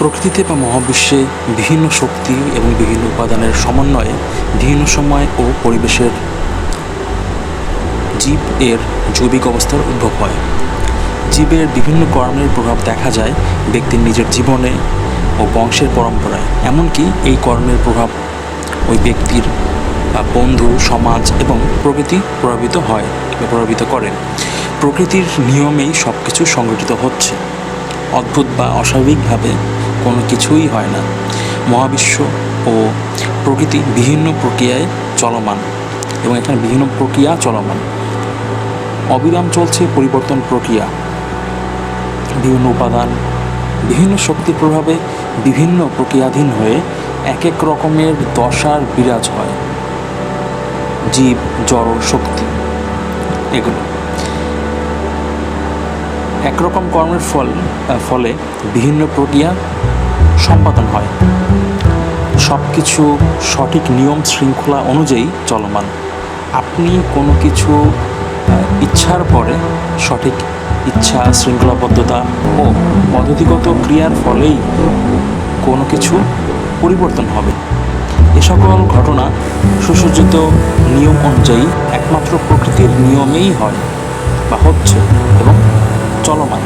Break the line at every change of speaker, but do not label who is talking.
প্রকৃতিতে বা মহাবিশ্বে বিভিন্ন শক্তি এবং বিভিন্ন উপাদানের সমন্বয়ে বিভিন্ন সময় ও পরিবেশের জীব এর জৈবিক অবস্থার উদ্ভব হয়। জীবের বিভিন্ন কর্মের প্রভাব দেখা যায় ব্যক্তির নিজের জীবনে ও বংশের পরম্পরায়। এমনকি এই কর্মের প্রভাব ওই ব্যক্তির বন্ধু, সমাজ এবং প্রকৃতি প্রভাবিত হয় বা প্রভাবিত করে। প্রকৃতির নিয়মেই সব কিছু সংগঠিত হচ্ছে। অদ্ভুত বা অস্বাভাবিকভাবে কোনো কিছুই হয় না। মহাবিশ্ব ও প্রকৃতি বিভিন্ন প্রক্রিয়ায় চলমান এবং এখানে বিভিন্ন প্রক্রিয়া চলমান। অবিরাম চলছে পরিবর্তন প্রক্রিয়া। বিভিন্ন উপাদান, বিভিন্ন শক্তির প্রভাবে বিভিন্ন প্রক্রিয়াধীন হয়ে এক এক রকমের দশার বিরাজ হয়। জীব, জড়, শক্তি এগুলো। একরকম কর্মের ফল, ফলে বিভিন্ন প্রক্রিয়া সম্পাদন হয়। সব কিছু সঠিক নিয়ম শৃঙ্খলা অনুযায়ী চলমান। আপনি কোনো কিছু ইচ্ছার পরে সঠিক ইচ্ছা, শৃঙ্খলাবদ্ধতা ও পদ্ধতিগত ক্রিয়ার ফলেই কোনো কিছু পরিবর্তন হবে। এ সকল ঘটনা সুসজ্জিত নিয়ম অনুযায়ী একমাত্র প্রকৃতির নিয়মেই হয় বা হচ্ছে এবং চলমান।